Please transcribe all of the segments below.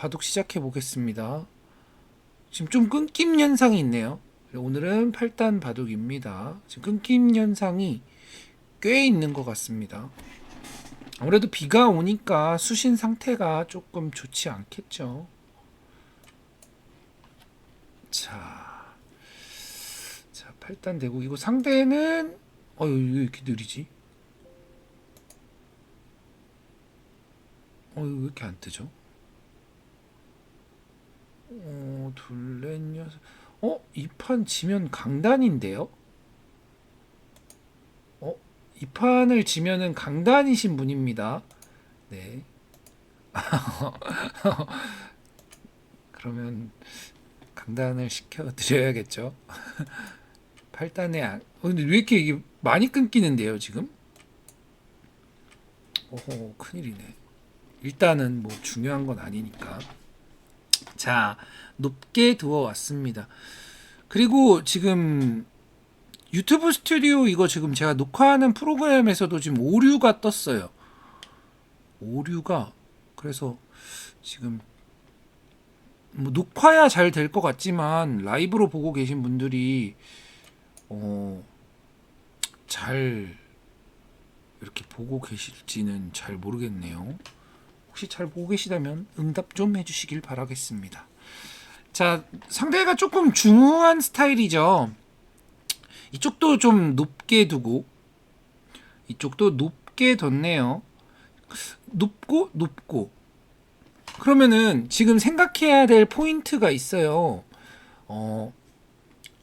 바둑 시작해 보겠습니다. 지금 좀 끊김 현상이 있네요. 오늘은 8단 바둑입니다. 지금 끊김 현상이 꽤 있는 것 같습니다. 아무래도 비가 오니까 수신 상태가 조금 좋지 않겠죠. 자, 자 8단 되고 이거 상대는 어유 왜 이렇게 느리지? 어유 왜 이렇게 안 뜨죠? 어, 둘넷 여섯. 어, 이 판 지면 강단인데요? 어, 이 판을 지면은 강단이신 분입니다. 네. 그러면 강단을 시켜 드려야겠죠. 8단에 안, 어, 근데 왜 이렇게 이게 많이 끊기는데요, 지금? 오호, 큰일이네. 일단은 뭐 중요한 건 아니니까. 자, 높게 두어 왔습니다. 그리고 지금 유튜브 스튜디오 이거 지금 제가 녹화하는 프로그램에서도 지금 오류가 떴어요. 오류가 그래서 지금 뭐 녹화야 잘 될 것 같지만 라이브로 보고 계신 분들이 어 잘 이렇게 보고 계실지는 잘 모르겠네요. 혹시 잘 보고 계시다면 응답 좀 해주시길 바라겠습니다. 자, 상대가 조금 중후한 스타일이죠. 이쪽도 좀 높게 두고 이쪽도 높게 뒀네요. 높고 높고 그러면은 지금 생각해야 될 포인트가 있어요. 어,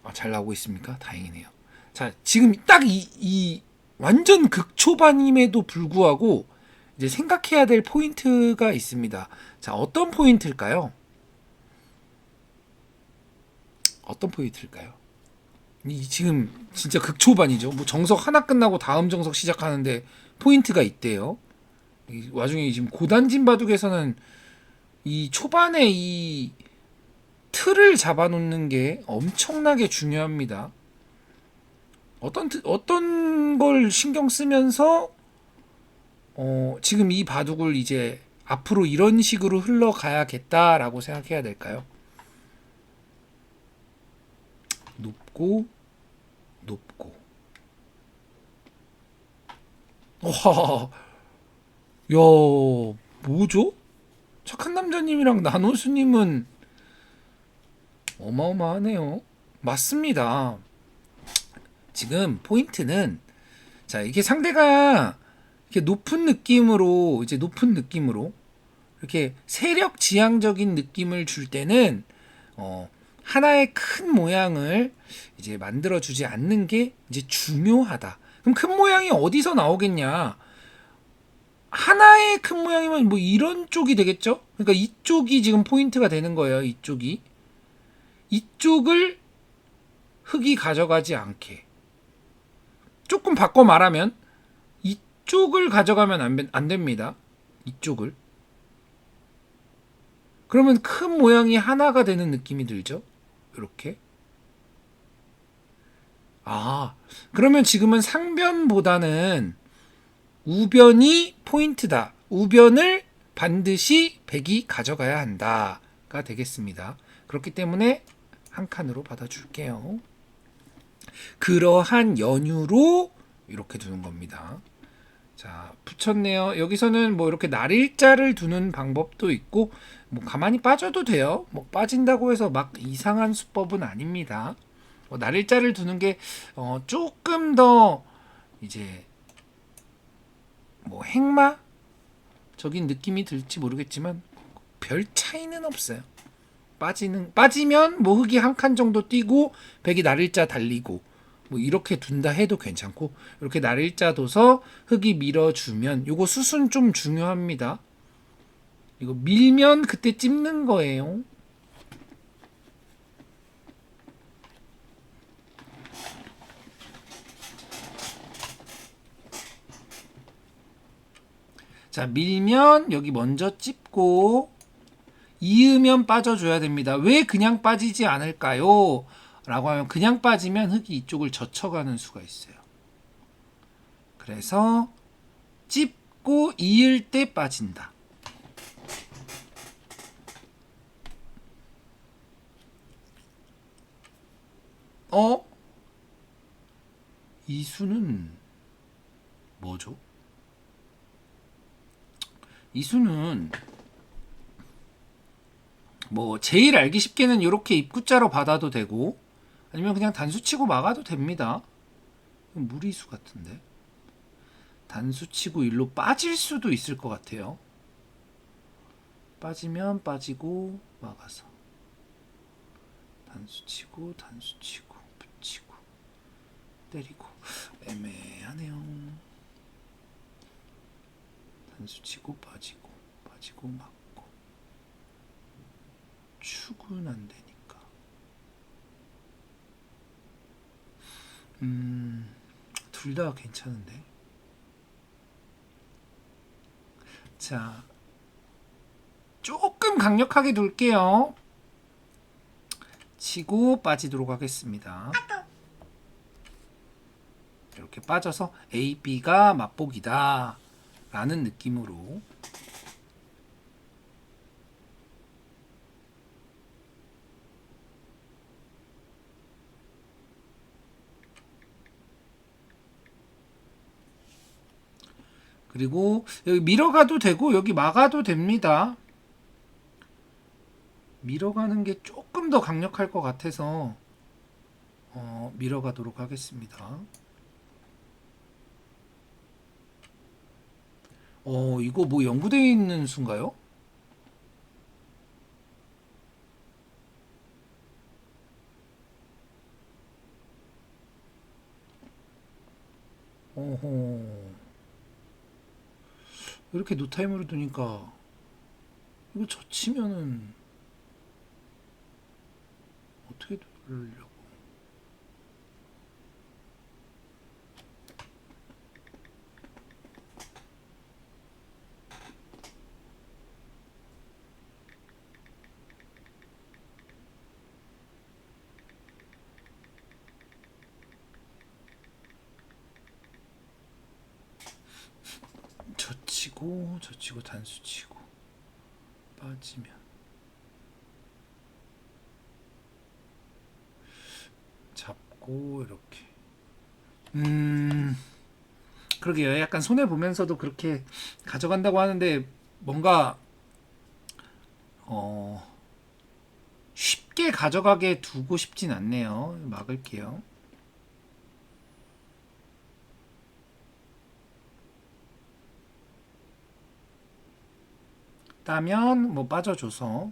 아, 잘 나오고 있습니까? 다행이네요. 자, 지금 딱 이 이 완전 극초반임에도 불구하고 이제 생각해야 될 포인트가 있습니다. 자, 어떤 포인트일까요? 어떤 포인트일까요? 이 지금 진짜 극초반이죠. 뭐 정석 하나 끝나고 다음 정석 시작하는데 포인트가 있대요. 이 와중에 지금 고단진 바둑에서는 이 초반에 이 틀을 잡아놓는 게 엄청나게 중요합니다. 어떤 틀- 어떤 걸 신경 쓰면서 어, 지금 이 바둑을 이제 앞으로 이런 식으로 흘러가야겠다라고 생각해야 될까요? 높고 높고 와, 야, 뭐죠? 착한 남자님이랑 나노수님은 어마어마하네요. 맞습니다. 지금 포인트는 자 이게 상대가 이렇게 높은 느낌으로 이제 높은 느낌으로 이렇게 세력 지향적인 느낌을 줄 때는 어 하나의 큰 모양을 이제 만들어 주지 않는 게 이제 중요하다. 그럼 큰 모양이 어디서 나오겠냐? 하나의 큰 모양이면 뭐 이런 쪽이 되겠죠? 그러니까 이쪽이 지금 포인트가 되는 거예요. 이쪽이 이쪽을 흙이 가져가지 않게 조금 바꿔 말하면 이쪽을 가져가면 안, 된- 안 됩니다. 이쪽을 그러면 큰 모양이 하나가 되는 느낌이 들죠? 이렇게 아 그러면 지금은 상변보다는 우변이 포인트다. 우변을 반드시 백이 가져가야 한다가 되겠습니다. 그렇기 때문에 한 칸으로 받아줄게요. 그러한 연유로 이렇게 두는 겁니다. 자, 붙였네요. 여기서는 뭐 이렇게 날일자를 두는 방법도 있고, 뭐 가만히 빠져도 돼요. 뭐 빠진다고 해서 막 이상한 수법은 아닙니다. 뭐 날일자를 두는 게 어, 조금 더 이제 뭐 행마 적인 느낌이 들지 모르겠지만 별 차이는 없어요. 빠지는 빠지면 뭐 흙이 한 칸 정도 뛰고 백이 날일자 달리고 뭐 이렇게 둔다 해도 괜찮고 이렇게 날 일자 둬서 흙이 밀어주면 요거 수순 좀 중요합니다. 이거 밀면 그때 찝는 거예요. 자, 밀면 여기 먼저 찝고 이으면 빠져줘야 됩니다. 왜 그냥 빠지지 않을까요? 라고 하면 그냥 빠지면 흙이 이쪽을 젖혀가는 수가 있어요. 그래서 찝고 이을 때 빠진다. 어? 이 수는 뭐죠? 이 수는 뭐 제일 알기 쉽게는 이렇게 입구자로 받아도 되고 아니면 그냥 단수 치고 막아도 됩니다. 무리수 같은데 단수 치고 일로 빠질 수도 있을 것 같아요. 빠지면 빠지고 막아서 단수 치고 단수 치고 붙이고 때리고 애매하네요. 단수 치고 빠지고 빠지고 막고 축은 안 되니까. 음, 둘 다 괜찮은데. 자, 조금 강력하게 둘게요. 치고 빠지도록 하겠습니다. 이렇게 빠져서 A, B가 맛보기다. 라는 느낌으로. 그리고 여기 밀어가도 되고 여기 막아도 됩니다. 밀어가는 게 조금 더 강력할 것 같아서 어, 밀어가도록 하겠습니다. 어, 이거 뭐 연구되어 있는 수인가요? 어허. 이렇게 노타임으로 두니까 이거 젖히면은 어떻게 돌려 고 젖히고 젖히고 단수 치고 빠지면. 잡고 이렇게. 음 그러게요. 약간 손해 보면서도 그렇게 가져간다고 하는데 뭔가 어 쉽게 가져가게 두고 싶진 않네요. 막을게요 따면 뭐 빠져줘서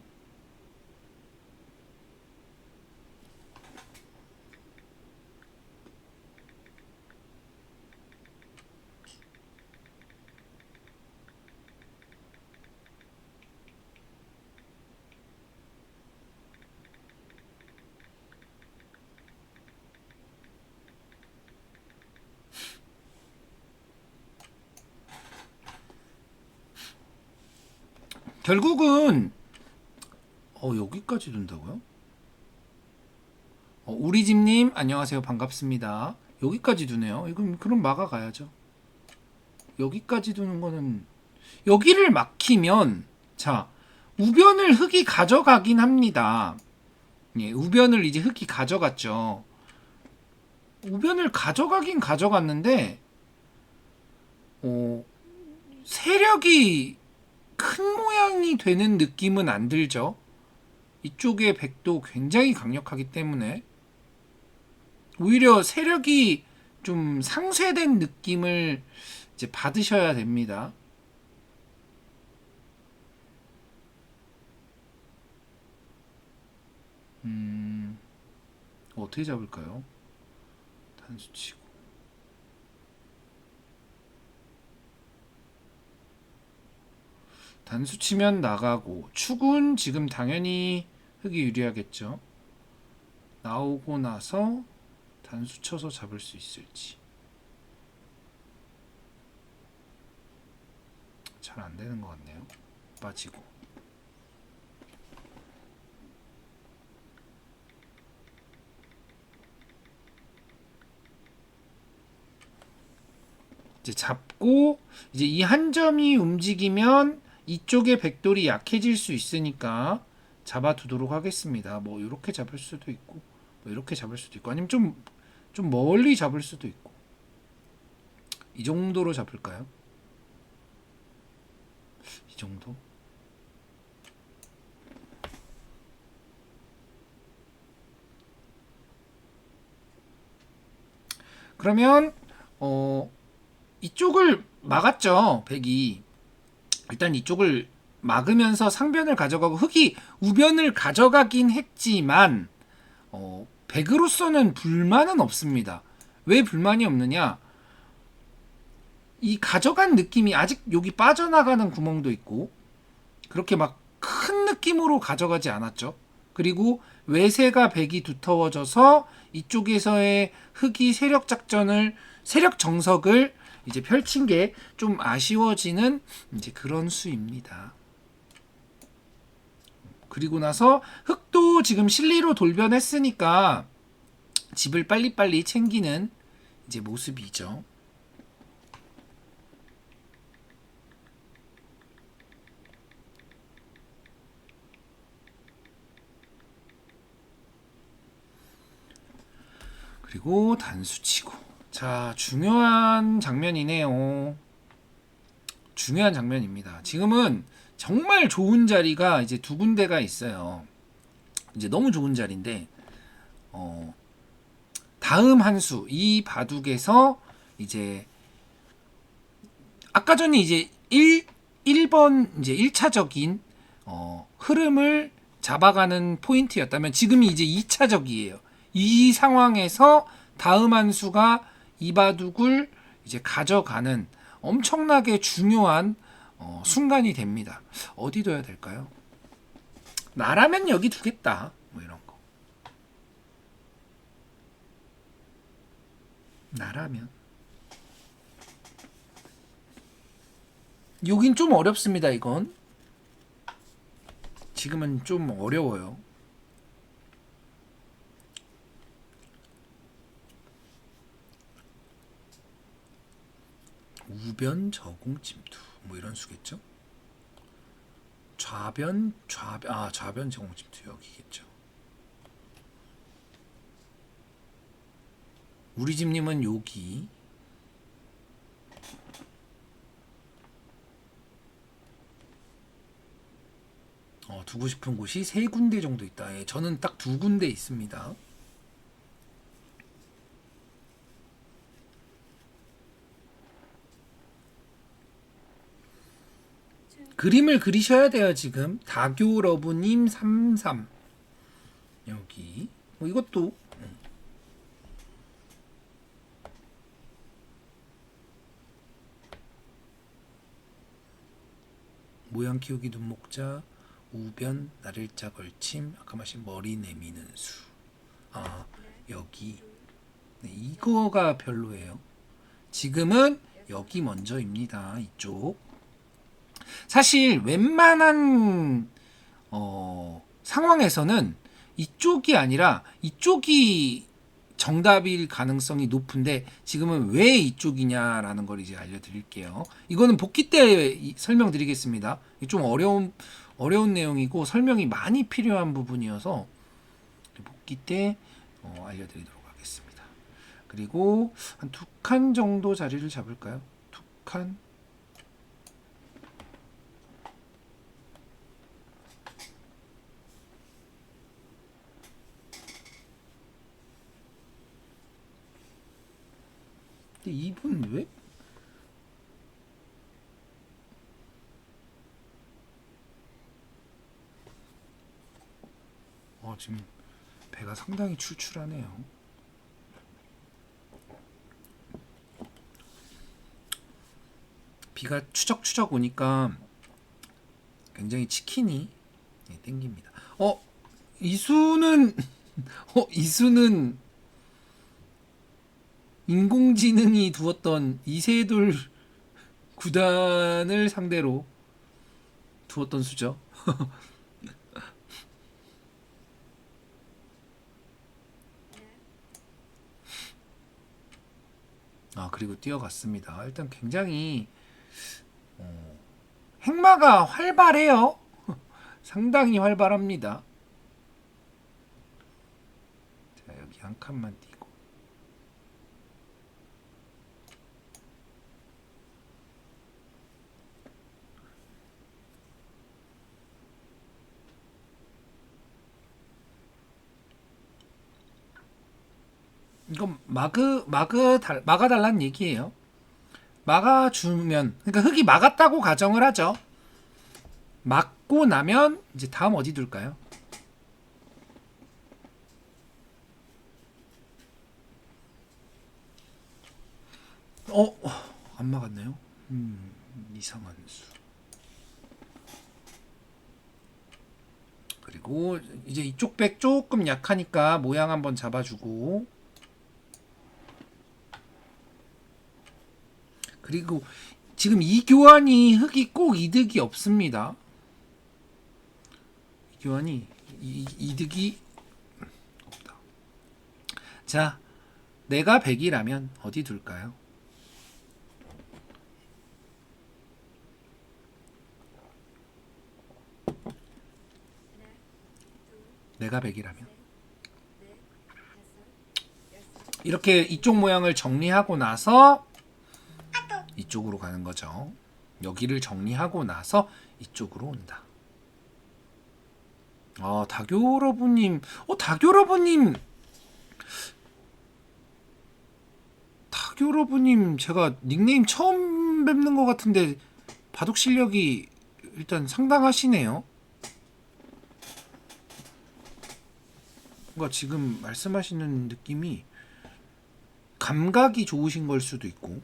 결국은 어 여기까지 둔다고요? 어, 우리 집님 안녕하세요 반갑습니다. 여기까지 두네요. 이건 그럼 막아가야죠. 여기까지 두는 거는 여기를 막히면 자 우변을 흙이 가져가긴 합니다. 예, 우변을 이제 흙이 가져갔죠. 우변을 가져가긴 가져갔는데 어, 세력이 큰 모양이 되는 느낌은 안 들죠. 이쪽의 백도 굉장히 강력하기 때문에 오히려 세력이 좀 상쇄된 느낌을 이제 받으셔야 됩니다. 음, 어떻게 잡을까요? 단수 치고. 단수 치면 나가고 축은 지금 당연히 흙이 유리하겠죠. 나오고 나서 단수 쳐서 잡을 수 있을지 잘 안 되는 것 같네요. 빠지고 이제 잡고 이제 이 한 점이 움직이면 이쪽의 백돌이 약해질 수 있으니까 잡아두도록 하겠습니다. 뭐 이렇게 잡을 수도 있고 뭐 이렇게 잡을 수도 있고 아니면 좀 좀 멀리 잡을 수도 있고 이 정도로 잡을까요? 이 정도? 그러면 어 이쪽을 막았죠 백이 일단 이쪽을 막으면서 상변을 가져가고 흑이 우변을 가져가긴 했지만 어 백으로서는 불만은 없습니다. 왜 불만이 없느냐? 이 가져간 느낌이 아직 여기 빠져나가는 구멍도 있고 그렇게 막 큰 느낌으로 가져가지 않았죠. 그리고 외세가 백이 두터워져서 이쪽에서의 흑이 세력 작전을 세력 정석을 이제 펼친 게 좀 아쉬워지는 이제 그런 수입니다. 그리고 나서 흑도 지금 실리로 돌변했으니까 집을 빨리빨리 챙기는 이제 모습이죠. 그리고 단수 치고. 자, 중요한 장면이네요. 중요한 장면입니다. 지금은 정말 좋은 자리가 이제 두 군데가 있어요. 이제 너무 좋은 자리인데, 어, 다음 한 수, 이 바둑에서 이제, 아까 전에 이제 1, 1번, 이제 1차적인, 어, 흐름을 잡아가는 포인트였다면 지금이 이제 2차적이에요. 이 상황에서 다음 한 수가 이 바둑을 이제 가져가는 엄청나게 중요한 어, 순간이 됩니다. 어디 둬야 될까요? 나라면 여기 두겠다. 뭐 이런 거. 나라면. 여긴 좀 어렵습니다, 이건. 지금은 좀 어려워요. 우변 저공 침투 뭐 이런 수겠죠. 좌변 좌변 아 좌변 저공 침투 여기겠죠. 우리 집님은 여기 어, 두고 싶은 곳이 세 군데 정도 있다. 예, 저는 딱 두 군데 있습니다. 그림을 그리셔야 돼요 지금. 다교러브님 33 여기. 뭐 이것도. 음. 모양 키우기 눈목자 우변 나를자 걸침 아까 마신 머리 내미는 수아 여기. 네, 이거가 별로예요. 지금은 여기 먼저입니다 이쪽 사실 웬만한 어, 상황에서는 이쪽이 아니라 이쪽이 정답일 가능성이 높은데 지금은 왜 이쪽이냐라는 걸 이제 알려드릴게요. 이거는 복귀 때 이- 설명드리겠습니다. 좀 어려운 어려운 내용이고 설명이 많이 필요한 부분이어서 복귀 때 어, 알려드리도록 하겠습니다. 그리고 한 두 칸 정도 자리를 잡을까요? 두 칸. 근데 이분 왜? 어 지금 배가 상당히 출출하네요. 비가 추적추적 오니까 굉장히 치킨이 네, 땡깁니다. 어 이수는 어 이수는 인공지능이 두었던 이세돌 구단을 상대로 두었던 수죠. 아 그리고 뛰어갔습니다. 일단 굉장히 어, 행마가 활발해요. 상당히 활발합니다. 자한 칸만 띄고 이건 마그 마그 달 막아달라는 얘기예요. 막아 주면 그러니까 흙이 막았다고 가정을 하죠. 막고 나면 이제 다음 어디 둘까요? 어, 어, 안 막았네요. 음, 이상한 수. 그리고 이제 이쪽 백 조금 약하니까 모양 한번 잡아주고 그리고 지금 이 교환이 흙이 꼭 이득이 없습니다. 이 교환이 이, 이득이 없다. 자, 내가 100이라면 어디 둘까요? 내가 100이라면 이렇게 이쪽 모양을 정리하고 나서 이쪽으로 가는 거죠. 여기를 정리하고 나서 이쪽으로 온다. 아, 다교러브님, 어, 다교러브님, 다교러브님, 제가 닉네임 처음 뵙는 것 같은데 바둑 실력이 일단 상당하시네요. 뭔가 지금 말씀하시는 느낌이 감각이 좋으신 걸 수도 있고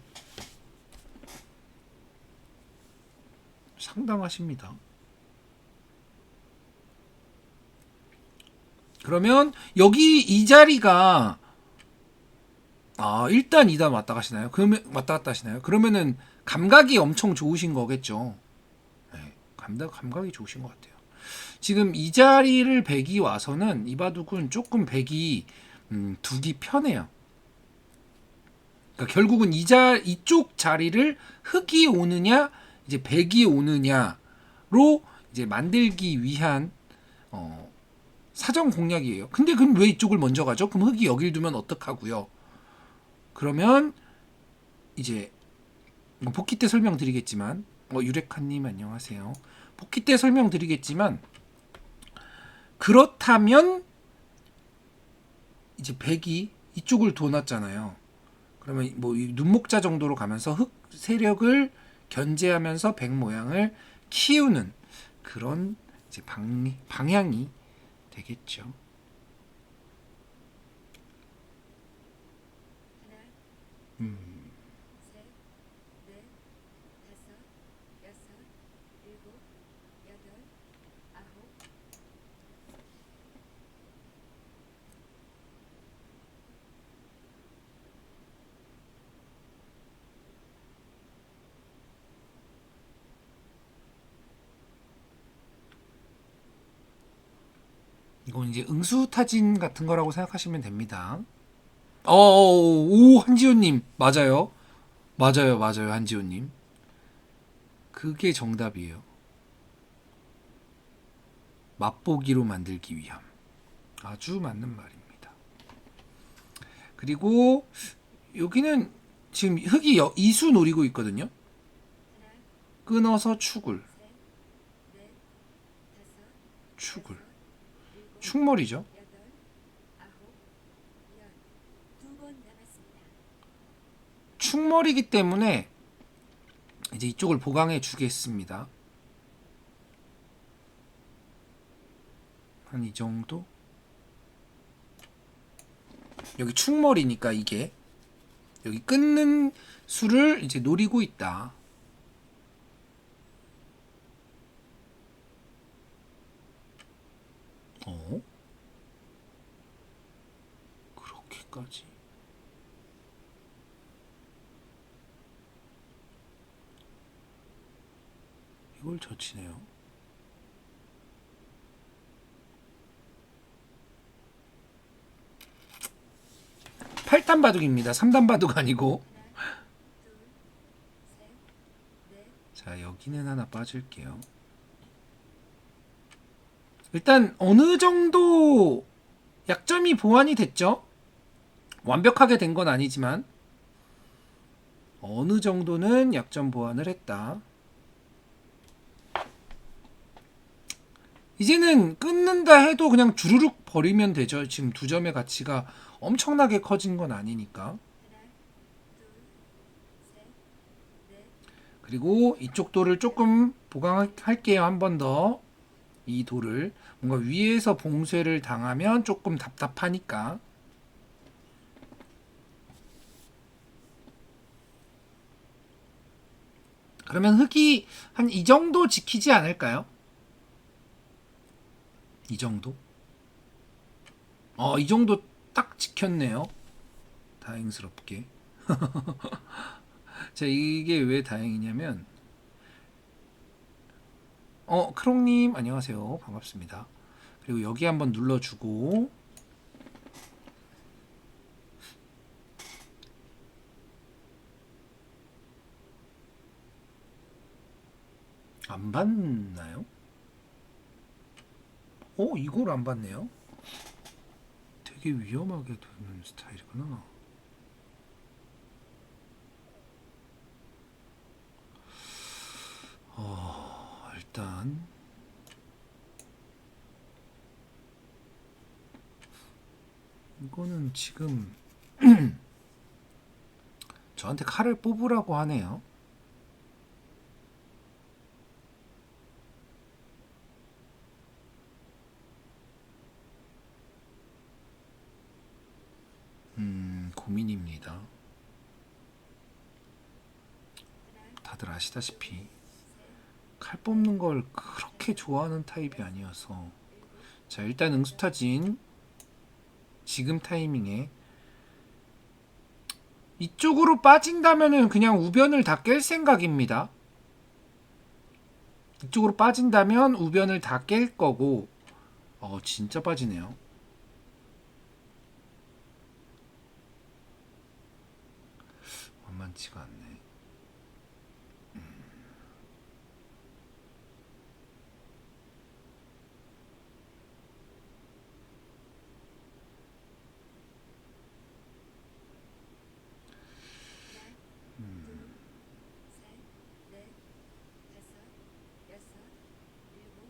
상당하십니다. 그러면 여기 이 자리가 아 1단 2단 왔다 가시나요? 그러면 왔다 갔다 하시나요? 그러면은 감각이 엄청 좋으신 거겠죠. 네, 감각 감각이 좋으신 것 같아요. 지금 이 자리를 백이 와서는 이바둑은 조금 백이 음, 두기 편해요. 그러니까 결국은 이자 이쪽 자리를 흑이 오느냐 이제 백이 오느냐로 이제 만들기 위한 어, 사전 공략이에요. 근데 그럼 왜 이쪽을 먼저 가죠? 그럼 흑이 여길 두면 어떡하고요? 그러면 이제 뭐 복귀 때 설명드리겠지만 어, 유레카님 안녕하세요. 복귀 때 설명드리겠지만 그렇다면 이제 백이 이쪽을 도놨잖아요. 그러면 뭐이 눈목자 정도로 가면서 흑 세력을 견제하면서 백 모양을 키우는 그런 방향이 되겠죠. 하나, 음, 셋, 넷, 다섯, 여섯, 일곱, 여덟, 아홉, 이건 이제 응수타진 같은 거라고 생각하시면 됩니다. 어, 오, 한지호님 맞아요, 맞아요, 맞아요, 한지호님. 그게 정답이에요. 맛보기로 만들기 위함. 아주 맞는 말입니다. 그리고 여기는 지금 흙이 여- 이수 노리고 있거든요. 끊어서 축을, 넷, 다섯, 축을, 남았습니다. 축머리기 때문에 이제 이쪽을 보강해 주겠습니다. 한 이 정도? 여기 축머리니까 이게 여기 끊는 수를 이제 노리고 있다. 어? 그렇게까지? 이걸 젖히네요. 8단 바둑입니다. 3단 바둑 아니고. 자, 여기는 하나 빠질게요. 일단 어느 정도 약점이 보완이 됐죠? 완벽하게 된 건 아니지만 어느 정도는 약점 보완을 했다. 이제는 끊는다 해도 그냥 주르륵 버리면 되죠. 지금 두 점의 가치가 엄청나게 커진 건 아니니까. 그리고 이쪽 돌을 조금 보강할게요. 한 번 더. 이 돌을 뭔가 위에서 봉쇄를 당하면 조금 답답하니까. 그러면 흙이 한 이 정도 지키지 않을까요? 이 정도? 어, 이 정도 딱 지켰네요. 다행스럽게. 자, 이게 왜 다행이냐면, 어, 크롱님, 안녕하세요. 반갑습니다. 그리고 여기 한번 눌러주고, 안 봤나요? 어, 이걸 안 봤네요. 되게 위험하게 두는 스타일이구나. 어, 일단 이거는 지금 저한테 칼을 뽑으라고 하네요. 음, 고민입니다. 다들 아시다시피 칼 뽑는 걸 그렇게 좋아하는 타입이 아니어서 자 일단 응수타진 지금 타이밍에 이쪽으로 빠진다면은 그냥 우변을 다 깰 생각입니다. 이쪽으로 빠진다면 우변을 다 깰 거고 어 진짜 빠지네요. 만만치가 않네. 셋, 넷, 다섯, 여섯, 일곱,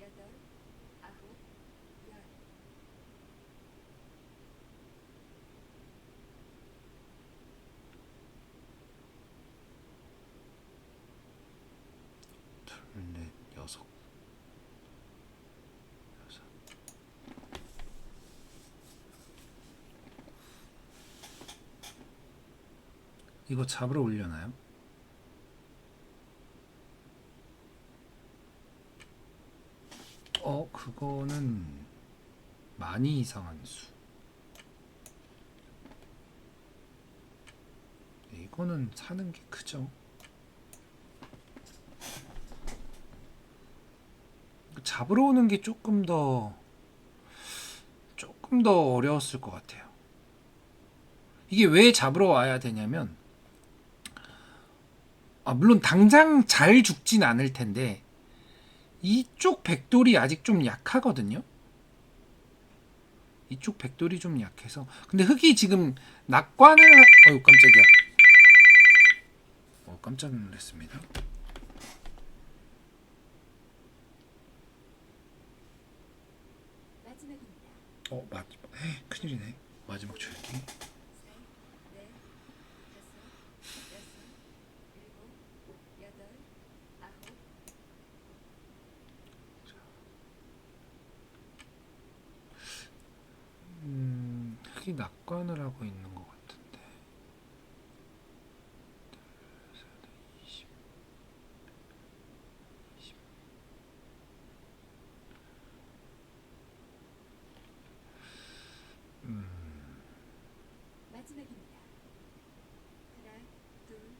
여덟, 아홉, 열. 둘, 넷, 여섯. 여섯. 이거 잡으러 올려나요? 어, 그거는 많이 이상한 수. 이거는 사는 게 크죠. 잡으러 오는 게 조금 더 조금 더 어려웠을 것 같아요. 이게 왜 잡으러 와야 되냐면 아, 물론 당장 잘 죽진 않을 텐데 이쪽 백돌이 아직 좀 약하거든요. 이쪽 백돌이 좀 약해서 근데 흙이 지금 낙관을 하- 어유 깜짝이야. 어 깜짝 놀랐습니다. 마지막입니다. 어 맞, 큰일이네. 마지막. 셋, 넷, 다섯, 여섯, 일곱, 여덟, 아홉, 음, 흙이 낙관을 하고 있는 것 같은데. 둘, 셋, 넷, 이십. 이십. 마지막입니다. 하나, 둘,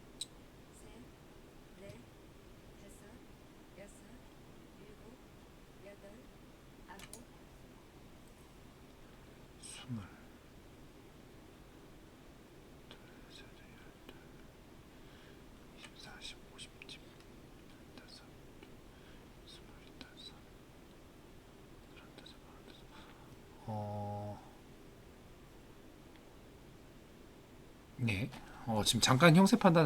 셋, 넷, 다섯, 여섯, 일곱, 여덟, 아홉, 스물. 둘, 셋, 열둘. 이십, 사십, 오십, 십. 다섯, 스물다섯. 서른다섯, 마흔다섯. 어. 네. 어, 지금 잠깐 형세 판단을